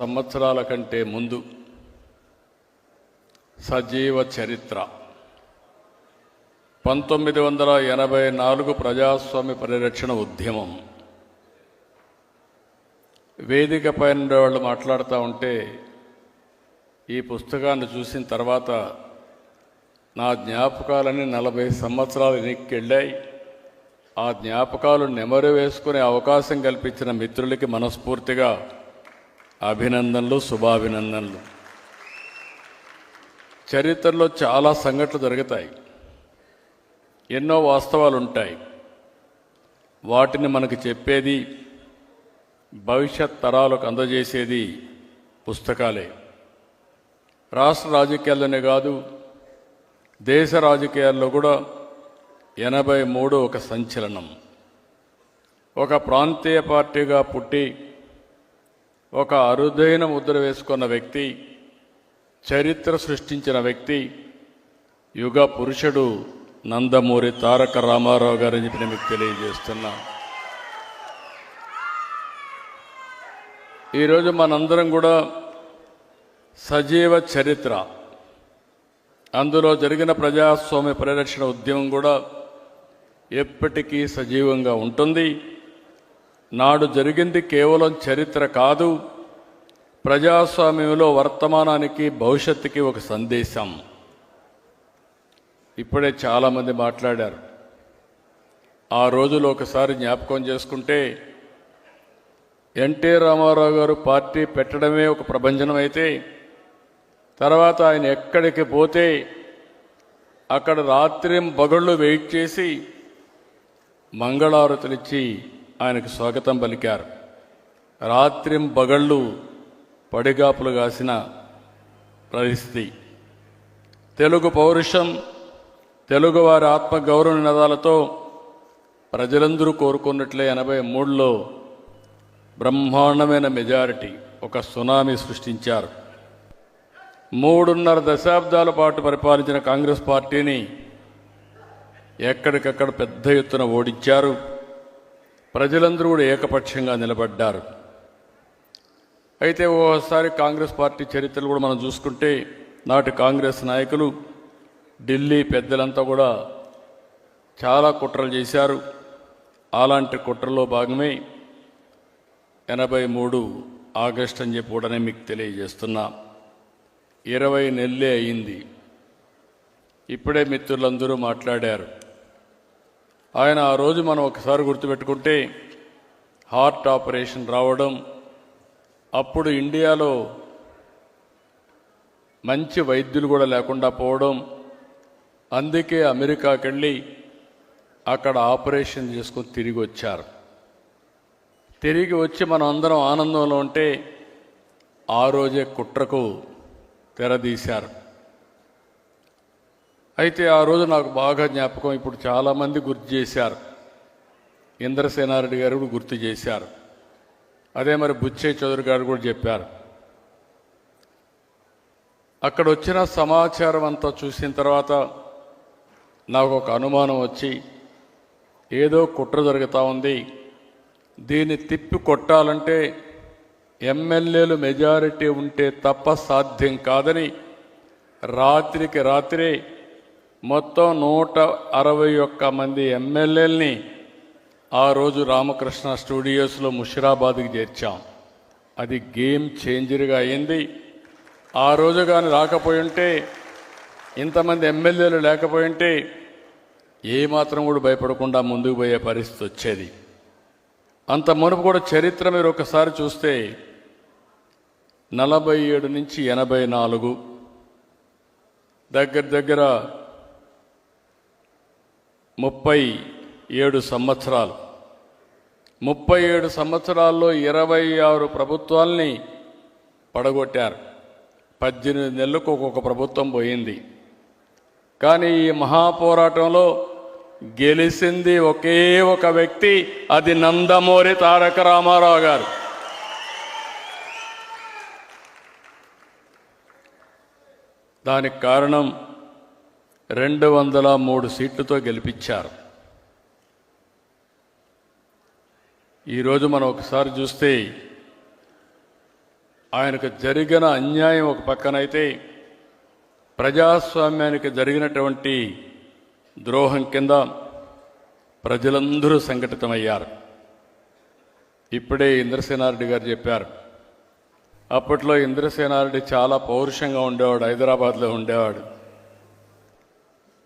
సంవత్సరాల కంటే ముందు సజీవ చరిత్ర. పంతొమ్మిది వందల ఎనభై నాలుగు ప్రజాస్వామ్య పరిరక్షణ ఉద్యమం. వేదిక పైన వాళ్ళు మాట్లాడుతూ ఉంటే ఈ పుస్తకాన్ని చూసిన తర్వాత నా జ్ఞాపకాలన్నీ నలభై సంవత్సరాలు వెనక్కి ఆ జ్ఞాపకాలు నెమరు వేసుకునే అవకాశం కల్పించిన మిత్రులకి మనస్ఫూర్తిగా అభినందనలు శుభాభినందనలు. చరిత్రలో చాలా సంఘటనలు జరుగుతాయి. ఎన్నో వాస్తవాలు ఉంటాయి. వాటిని మనకు చెప్పేది భవిష్యత్ తరాలకు అందజేసేది పుస్తకాలే. రాష్ట్ర రాజకీయాల్లోనే కాదు దేశ రాజకీయాల్లో కూడా ఎనభై మూడు ఒక సంచలనం. ఒక ప్రాంతీయ పార్టీగా పుట్టి ఒక అరుదైన ముద్ర వేసుకున్న వ్యక్తి చరిత్ర సృష్టించిన వ్యక్తి యుగ పురుషుడు నందమూరి తారక రామారావు గారని చెప్పి మీకు తెలియజేస్తున్నా. ఈరోజు మనందరం కూడా సజీవ చరిత్ర. అందులో జరిగిన ప్రజాస్వామ్య పరిరక్షణ ఉద్యమం కూడా ఎప్పటికీ సజీవంగా ఉంటుంది. నాడు జరిగింది కేవలం చరిత్ర కాదు ప్రజాస్వామ్యంలో వర్తమానానికి భవిష్యత్తుకి ఒక సందేశం. ఇప్పుడే చాలామంది మాట్లాడారు. ఆ రోజులు ఒకసారి జ్ఞాపకం చేసుకుంటే ఎన్టీ రామారావు గారు పార్టీ పెట్టడమే ఒక ప్రభంజనం అయితే తర్వాత ఆయన ఎక్కడికి పోతే అక్కడ రాత్రి బగళ్ళు వెయిట్ చేసి మంగళారతులిచ్చి ఆయనకు స్వాగతం పలికారు. రాత్రిం బగళ్ళు పడిగాపులు కాసిన పరిస్థితి. తెలుగు పౌరుషం తెలుగువారి ఆత్మగౌరవ నినాదాలతో ప్రజలందరూ కోరుకున్నట్లే ఎనభై మూడులో బ్రహ్మాండమైన మెజారిటీ ఒక సునామీ సృష్టించారు. మూడున్నర దశాబ్దాల పాటు పరిపాలించిన కాంగ్రెస్ పార్టీని ఎక్కడికక్కడ పెద్ద ఎత్తున ఓడించారు. ప్రజలందరూ కూడా ఏకపక్షంగా నిలబడ్డారు. అయితే ఓసారి కాంగ్రెస్ పార్టీ చరిత్రలు కూడా మనం చూసుకుంటే నాటి కాంగ్రెస్ నాయకులు ఢిల్లీ పెద్దలంతా కూడా చాలా కుట్రలు చేశారు. అలాంటి కుట్రలో భాగమే ఎనభై మూడు ఆగస్ట్ అని చెప్పి కూడా మీకు తెలియజేస్తున్నా. ఇరవై నెలలే అయింది. ఇప్పుడే మిత్రులందరూ మాట్లాడారు. ఆయన ఆ రోజు మనం ఒకసారి గుర్తుపెట్టుకుంటే హార్ట్ ఆపరేషన్ రావడం అప్పుడు ఇండియాలో మంచి వైద్యులు కూడా లేకుండా పోవడం అందుకే అమెరికాకి వెళ్ళి అక్కడ ఆపరేషన్ చేసుకొని తిరిగి వచ్చారు. తిరిగి వచ్చి మనం అందరం ఆనందంలో ఉంటే ఆ రోజే కుట్రకు తెరదీశారు. అయితే ఆ రోజు నాకు బాగా జ్ఞాపకం. ఇప్పుడు చాలామంది గుర్తు చేశారు. ఇంద్రసేనారెడ్డి గారు కూడా గుర్తు చేశారు. అదే మరి బుచ్చయ్య చౌదరి గారు కూడా చెప్పారు. అక్కడ వచ్చిన సమాచారం అంతా చూసిన తర్వాత నాకు ఒక అనుమానం వచ్చి ఏదో కుట్ర జరుగుతూ ఉంది. దీన్ని తిప్పి కొట్టాలంటే ఎమ్మెల్యేలు మెజారిటీ ఉంటే తప్ప సాధ్యం కాదని రాత్రికి రాత్రే మొత్తం నూట అరవై ఒక్క మంది ఎమ్మెల్యేలని ఆ రోజు రామకృష్ణ స్టూడియోస్లో ముషిరాబాద్కి చేర్చాం. అది గేమ్ చేంజర్గా అయింది. ఆ రోజు కానీ రాకపోయి ఉంటే ఇంతమంది ఎమ్మెల్యేలు లేకపోయి ఉంటే ఏమాత్రం కూడా భయపడకుండా ముందుకు పోయే పరిస్థితి వచ్చేది. అంత మునుపు కూడా చరిత్ర మీరు ఒకసారి చూస్తే నలభై ఏడు నుంచి ఎనభై నాలుగు దగ్గర దగ్గర ముప్పై ఏడు సంవత్సరాలు. ముప్పై ఏడు సంవత్సరాల్లో ఇరవై ఆరు ప్రభుత్వాల్ని పడగొట్టారు. పద్దెనిమిది నెలలకు ఒక్కొక్క ప్రభుత్వం పోయింది. కానీ ఈ మహాపోరాటంలో గెలిచింది ఒకే ఒక వ్యక్తి అది నందమూరి తారక రామారావు గారు. దానికి కారణం రెండు వందల మూడు సీట్లతో గెలిపించారు. ఈరోజు మనం ఒకసారి చూస్తే ఆయనకు జరిగిన అన్యాయం ఒక పక్కనైతే ప్రజాస్వామ్యానికి జరిగినటువంటి ద్రోహం కింద ప్రజలందరూ సంఘటితమయ్యారు. ఇప్పుడే ఇంద్రసేనారెడ్డి గారు చెప్పారు అప్పట్లో ఇంద్రసేనారెడ్డి చాలా పౌరుషంగా ఉండేవాడు హైదరాబాద్లో ఉండేవాడు.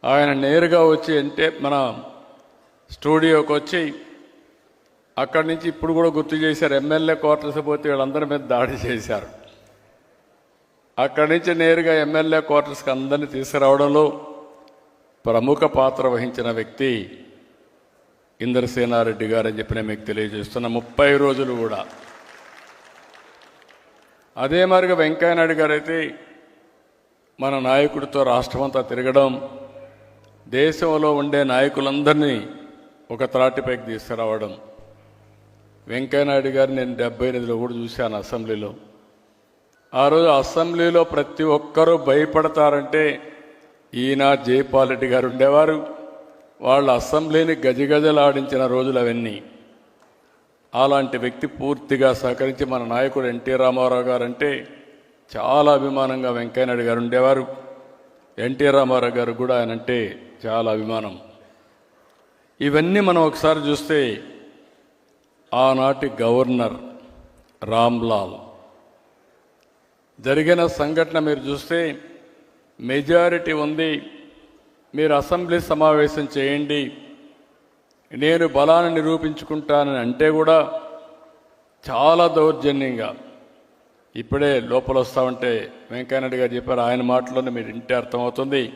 ఆయన నేరుగా వచ్చి అంటే మన స్టూడియోకి వచ్చి అక్కడి నుంచి ఇప్పుడు కూడా గుర్తు చేశారు ఎమ్మెల్యే క్వార్టర్స్ పోతే వీళ్ళందరి మీద దాడి చేశారు. అక్కడి నుంచి నేరుగా ఎమ్మెల్యే క్వార్టర్స్కి అందరినీ తీసుకురావడంలో ప్రముఖ పాత్ర వహించిన వ్యక్తి ఇంద్రసేనారెడ్డి గారని చెప్పి నేను మీకు తెలియజేస్తున్న. ముప్పై రోజులు కూడా. అదే మరిగా వెంకయ్యనాయుడు గారు అయితే మన నాయకుడితో రాష్ట్రమంతా తిరగడం దేశంలో ఉండే నాయకులందరినీ ఒక త్రాటిపైకి తీసుకురావడం. వెంకయ్యనాయుడు గారు నేను డెబ్బై ఎనిమిదిలో కూడా చూశాను అసెంబ్లీలో. ఆ రోజు అసెంబ్లీలో ప్రతి ఒక్కరూ భయపడతారంటే ఈయన జైపాల్ రెడ్డి గారు ఉండేవారు. వాళ్ళు అసెంబ్లీని గజగజలాడించిన రోజులు అవన్నీ. అలాంటి వ్యక్తి పూర్తిగా సహకరించి మన నాయకుడు ఎన్టీ రామారావు గారు అంటే చాలా అభిమానంగా వెంకయ్యనాయుడు గారు ఉండేవారు. ఎన్టీ రామారావు గారు కూడా ఆయన అంటే చాలా అభిమానం. ఇవన్నీ మనం ఒకసారి చూస్తే ఆనాటి గవర్నర్ రామ్లాల్. జరిగిన సంఘటన మీరు చూస్తే మెజారిటీ ఉంది మీరు అసెంబ్లీ సమావేశం చేయండి నేను బలాన్ని నిరూపించుకుంటానని అంటే కూడా చాలా దౌర్జన్యంగా. ఇప్పుడే లోపల వస్తామంటే వెంకయ్యనాయుడు గారు చెప్పారు ఆయన మాటలోనే మీరు ఇంటే అర్థమవుతుంది.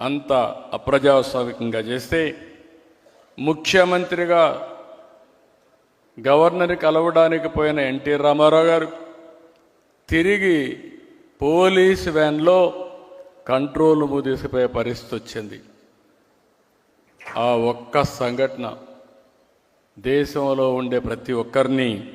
అంత అప్రజాస్వామికంగా చేస్తే ముఖ్యమంత్రిగా గవర్నర్ కలవడానికి పోయిన ఎన్టీ రామారావు గారు తిరిగి పోలీస్ వ్యాన్లో కంట్రోల్ తీసుకుపోయే పరిస్థితి వచ్చింది. ఆ ఒక్క సంఘటన దేశంలో ఉండే ప్రతి ఒక్కరిని